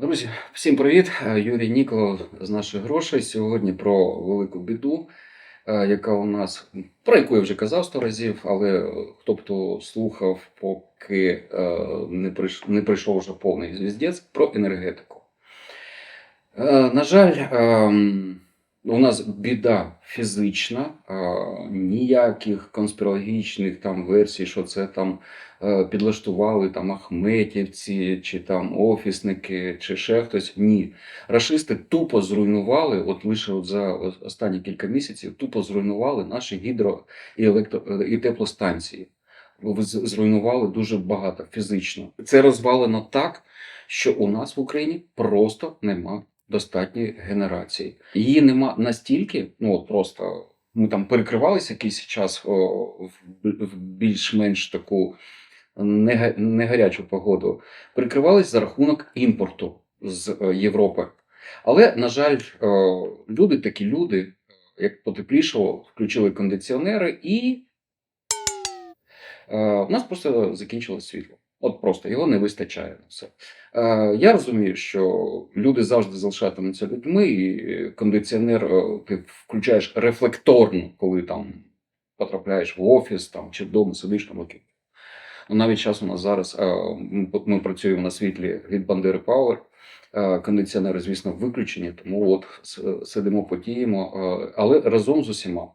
Друзі, всім привіт! Е, Юрій Ніколов з наших грошей. Сьогодні про велику біду, е, яка у нас, про яку я вже казав сто разів, але е, хто б то слухав, поки не прийш- не прийшов вже повний звіздець про енергетику. На жаль, ем, у нас біда фізична, ніяких конспірологічних там версій, що це там е, підлаштували там ахметівці, чи там офісники, чи ще хтось. Ні. Рашисти тупо зруйнували, от лише от за останні кілька місяців, тупо зруйнували наші гідро і електро і теплостанції. Зруйнували дуже багато фізично. Це розвалено так, що у нас в Україні просто нема достатньої генерації. Її нема настільки, ну от просто ми там перекривалися якийсь час в, в більш-менш таку не, га- не гарячу погоду, перекривались за рахунок імпорту з е, Європи. Але, на жаль, люди такі люди, як потеплішало, включили кондиціонери, і е, у нас просто закінчилось світло. От просто його не вистачає на все. Е, Я розумію, що люди завжди залишатимуться людьми, і кондиціонер е, ти включаєш рефлекторно, коли там потрапляєш в офіс там, чи вдома сидиш там окей. Ну, навіть час у нас зараз е, ми- працюємо на світлі від Бандери Power. Е, Кондиціонери, звісно, виключені, тому от сидимо, потіємо, е, але разом з усіма.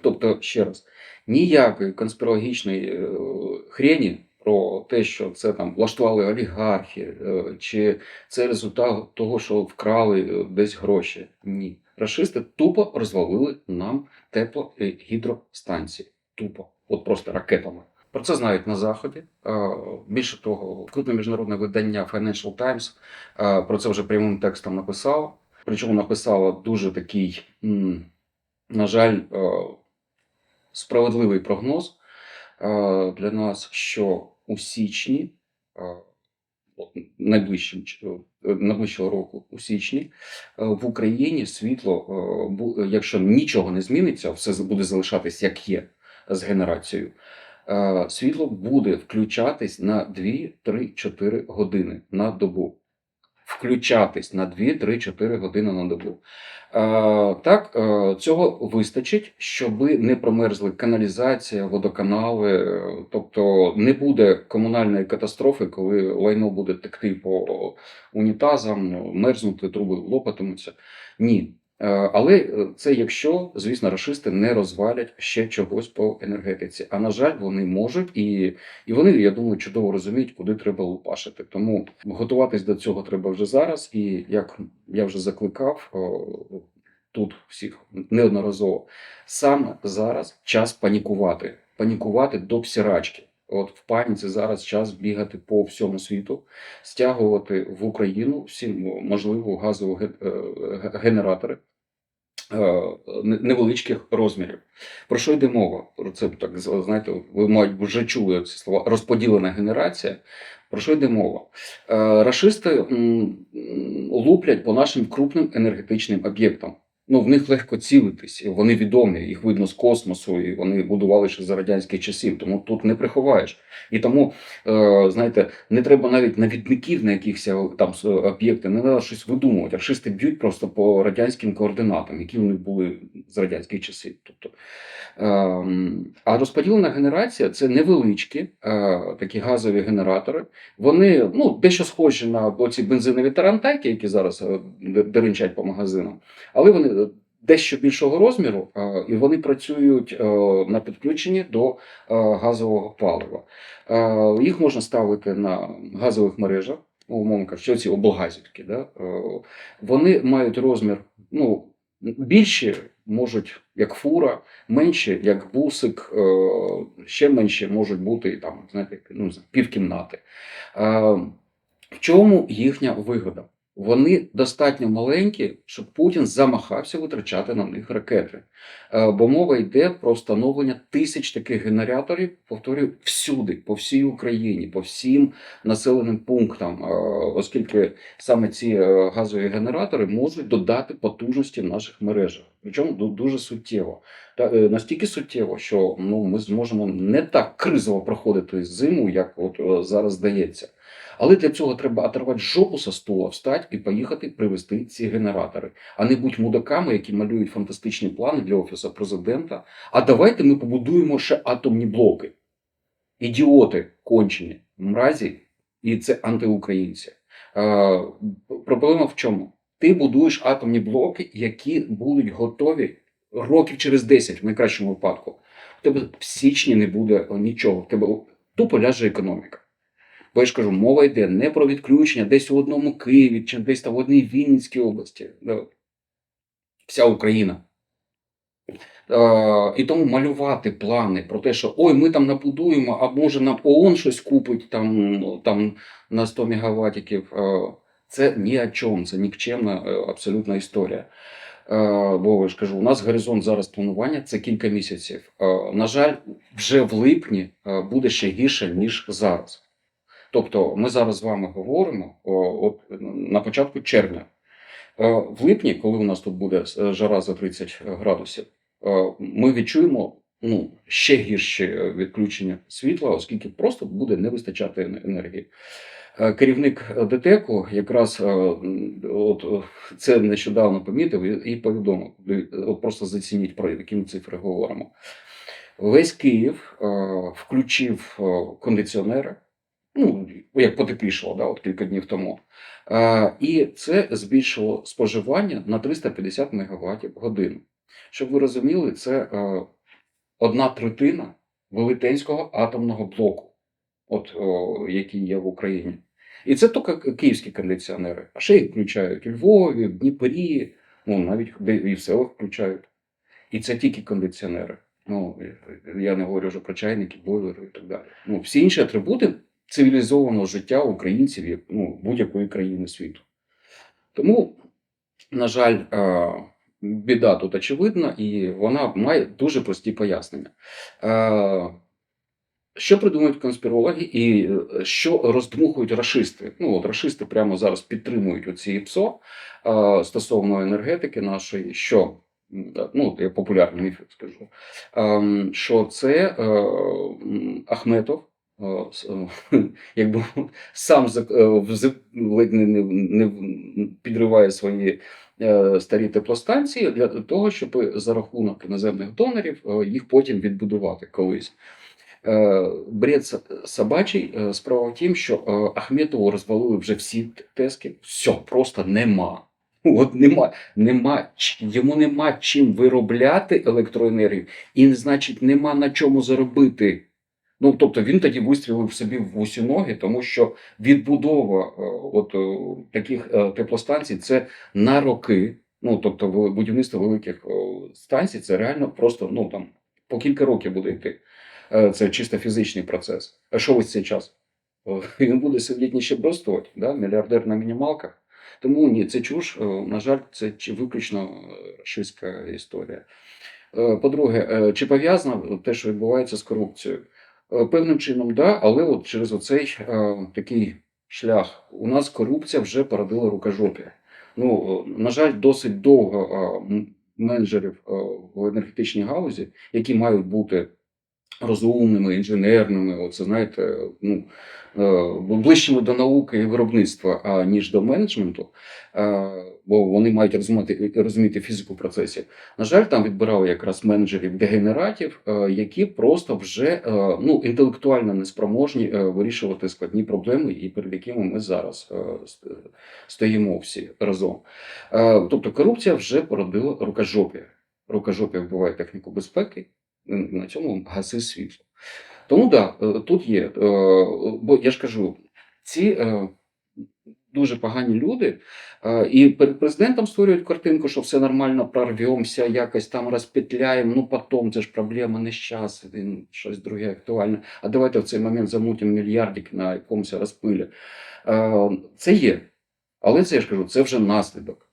Тобто, ще раз, ніякої конспірологічної хрені про те, що це там влаштували олігархи, е, чи це результат того, що вкрали е, десь гроші. Ні. Рашисти тупо розвалили нам теплогідростанції. Тупо, от просто ракетами. Про це знають на заході. Більше того, крупне міжнародне видання Financial Times про це вже прямим текстом написало. Причому написало дуже такий, на жаль, е, справедливий прогноз для нас, що у січні, е, найближчим е, найближчого року, у січні, е, в Україні світло, якщо нічого не зміниться, все буде залишатись як є з генерацією. Світло буде включатись на 2-3-4 години на добу. Включатись на 2-3-4 години на добу. Е, так, е, цього вистачить, щоб не промерзли каналізація, водоканали. е, Тобто не буде комунальної катастрофи, коли лайно буде текти по унітазам, мерзнути, труби лопатимуться. Ні. Е, Але е, це якщо, звісно, рашисти не розвалять ще чогось по енергетиці. А на жаль, вони можуть, і, і вони, я думаю, чудово розуміють, куди треба лупашити. Тому готуватись до цього треба вже зараз. І як я вже закликав тут всіх неодноразово, саме зараз час панікувати, панікувати до псірачки. От в паніці зараз час бігати по всьому світу, стягувати в Україну всі можливі газові ге- е, генератори не- невеличких розмірів. Про що йде мова? Це так знаєте, ви мабуть вже чули ці слова розподілена генерація. Про що йде мова? Е, Рашисти луплять по нашим крупним енергетичним об'єктам. Ну, в них легко цілитись, вони відомі, їх видно з космосу, і вони будували ще за радянських часів, тому тут не приховаєш. І тому, е, знаєте, не треба навіть навідників на якихось е, там об'єкти, не треба щось видумувати. Рашисти б'ють просто по радянським координатам, які вони були з радянських часів. Тобто, ем, а розподілена генерація це невеличкі е, такі газові генератори. Вони ну, дещо схожі на оці бензинові тарантайки, які зараз е, деренчать по магазинам, але вони е, дещо більшого розміру, е, і вони працюють е, на підключенні до е, газового палива. Їх можна ставити на газових мережах, умовно кажучи, ці облгазівки. Да? Вони мають розмір ну, більші, можуть як фура, менші, як бусик, ще менші можуть бути там, знаєте, ну, півкімнати. В чому їхня вигода? Вони достатньо маленькі, щоб Путін замахався витрачати на них ракети. Е, Бо мова йде про встановлення тисяч таких генераторів, повторюю, всюди, по всій Україні, по всім населеним пунктам, е, оскільки саме ці е, газові генератори можуть додати потужності в наших мережах. Причому дуже суттєво. Та настільки суттєво, що ну ми зможемо не так кризово проходити зиму, як от зараз здається. Але для цього треба оторвати жопу со стула, встати і поїхати привезти ці генератори, а не будь мудаками, які малюють фантастичні плани для офісу президента. А давайте ми побудуємо ще атомні блоки. Ідіоти кончені, мразі, і це антиукраїнці. Проблема в чому? Ти будуєш атомні блоки, які будуть готові років через 10, в найкращому випадку. У тебе в січні не буде нічого. В тебе тупо ляже економіка. Бо я ж кажу, мова йде не про відключення десь у одному Києві чи десь в одній Вінницькій області. Вся Україна. І тому малювати плани про те, що ой, ми там набудуємо, а може нам ООН щось купить там, ну, там на 100 мегаваттиків. Е, це ні о чому, це нікчемна е, абсолютна історія. Бо я ж кажу, у нас горизонт зараз планування це кілька місяців. На жаль, вже в липні буде ще гірше, ніж зараз. Тобто, ми зараз з вами говоримо от, на початку червня. Е, В липні, коли у нас тут буде е, жара за 30 градусів, е, ми відчуємо ну, ще гірші е, відключення світла, оскільки просто буде не вистачати енергії. Керівник ДТЕКу якраз от, це нещодавно помітив і повідомив. От просто зацініть, про які ми цифри говоримо. Весь Київ включив кондиціонери, ну, як потеплішало, да, от кілька днів тому. Е, І це збільшило споживання на 350 МВт годину. Щоб ви розуміли, це е, одна третина велетенського атомного блоку, от, о, який є в Україні. І це тільки київські кондиціонери. А ще їх включають у Львові, в Дніпрі, ну навіть і в селах включають. І це тільки кондиціонери. Ну, я не говорю вже про чайники, бойлери і так далі. Ну, всі інші атрибути цивілізованого життя українців, ну, будь-якої країни світу. Тому, на жаль, біда тут очевидна, і вона має дуже прості пояснення. Що придумують конспірологи і е, що роздмухують рашисти? Ну, от рашисти прямо зараз підтримують оці ПСО стосовно енергетики нашої, що ну, я популярний міф скажу, що це е, Ахметов. Якби сам е, ледь не, підриває свої е, старі теплостанції для того, щоб за рахунок іноземних донорів е, їх потім відбудувати колись. Бред собачий. Справа в тім, що Ахметову розвалили вже всі тески. Все, просто нема. От нема, нема, йому нема чим виробляти електроенергію, і значить, нема на чому заробити. Ну, тобто він тоді вистрілив собі в усі ноги, тому що відбудова е, от, е, таких е, теплостанцій це на роки. Ну, тобто, будівництво великих станцій це реально просто ну, там, по кілька років буде йти. Це чисто фізичний процес. А що ось цей час? Він буде сидіти ніщебродствувати, да? мільярдер на мінімалках. Тому ні, це чуш, е, на жаль, це виключно рашистська історія. По-друге, чи пов'язано те, що відбувається з корупцією? Е, Певним чином, да, але от через оцей е, такий шлях у нас корупція вже породила рукожопі. Ну, е, на жаль, досить довго е, менеджерів е, в енергетичній галузі, які мають бути розумними, інженерними, оце знаєте, ну, е, ближчими до науки і виробництва, а, ніж до менеджменту, е, бо вони мають розуміти, розуміти фізику процесів. На жаль, там відбирали якраз менеджерів дегенератів, е, які просто вже ну, інтелектуально неспроможні вирішувати складні проблеми, і перед якими ми зараз стоїмо всі разом. Тобто корупція вже породила рукожопі. Рукожопі вбиває техніку безпеки, на цьому гаси світло. Тому так, да, е, тут є. е, Бо я ж кажу, ці е, дуже погані люди і перед президентом створюють картинку, що все нормально, прорвемося, якось там розпетляємо, ну потім це ж проблема не він щось друге актуальне. А давайте в цей момент замутимо мільярдик на якомусь розпилі. Це є. Але це я ж кажу, це вже наслідок.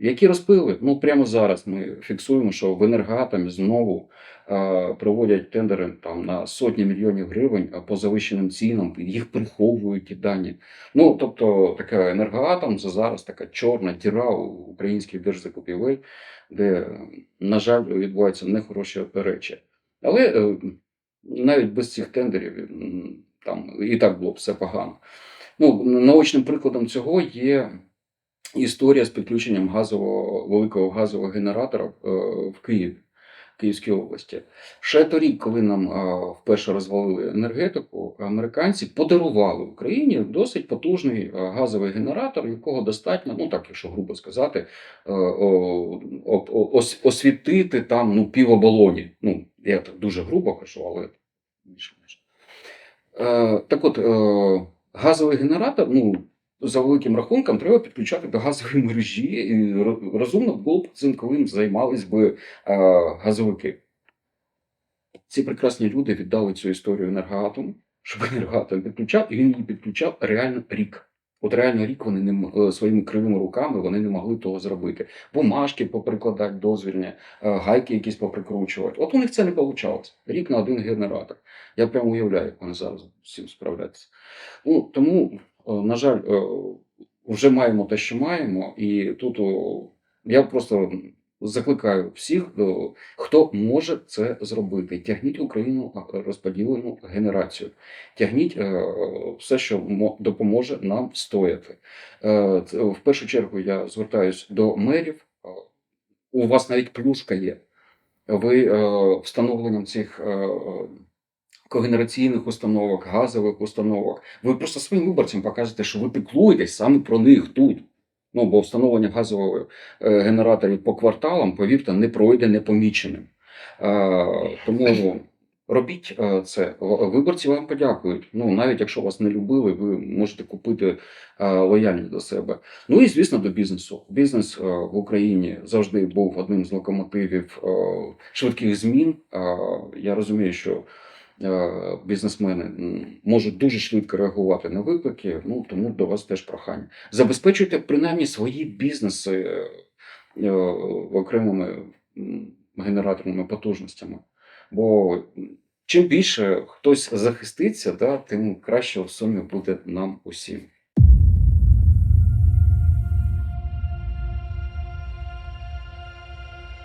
Які розпили? Ну прямо зараз ми фіксуємо, що в енергоатомі знову е, проводять тендери там на сотні мільйонів гривень по завищеним цінам, їх приховують ті дані. Ну тобто, така енергоатом це зараз така чорна діра у українських держзакупівель, де, на жаль, відбуваються нехороші речі. Але е, навіть без цих тендерів там і так було б все погано. Ну, наочним прикладом цього є історія з підключенням газового великого газового генератора е, в Києві. Київській області. Ще торік, коли нам а, вперше розвалили енергетику, американці подарували Україні досить потужний а, газовий генератор, якого достатньо, ну так, якщо грубо сказати, е, освітити там ну, пів оболоні. Ну, я так дуже грубо кажу, але більш-менш. Е, так от, е, газовий генератор, ну, за великим рахунком, треба підключати до газової мережі, і розумно було б цим, коли займались би е, газовики. Ці прекрасні люди віддали цю історію енергоатому, щоб енергоатом підключав, і він її підключав реально рік. От реально рік вони не е, своїми кривими руками вони не могли того зробити. Бумажки поприкладати дозвільні, е, гайки якісь поприкручувати. От у них це не вийшло. Рік на один генератор. Я прямо уявляю, як вони зараз з цим справляються. Ну, тому, на жаль, е, вже маємо те, що маємо, і тут я просто закликаю всіх, е, хто може це зробити. Тягніть Україну е, розподілену генерацію, тягніть е, все, що мо- допоможе нам стояти. Е, В першу чергу я звертаюся до мерів. Е, У вас навіть плюшка є. Ви е, встановленням цих е, когенераційних установок, газових установок, ви просто своїм виборцям покажете, що ви піклуєтесь саме про них тут. Ну, бо встановлення газових е, генераторів по кварталам, повірте, не пройде непоміченим. Тому робіть е, це. Виборці вам подякують. Ну, навіть якщо вас не любили, ви можете купити е, лояльність до себе. Ну і звісно, до бізнесу. Бізнес в Україні завжди був одним з локомотивів швидких змін. Я розумію, що бізнесмени можуть дуже швидко реагувати на виклики. Ну тому до вас теж прохання. Забезпечуйте принаймні свої бізнеси е, е, окремими генераторними потужностями. Бо чим більше хтось захиститься, да, тим краще в сумі буде нам усім.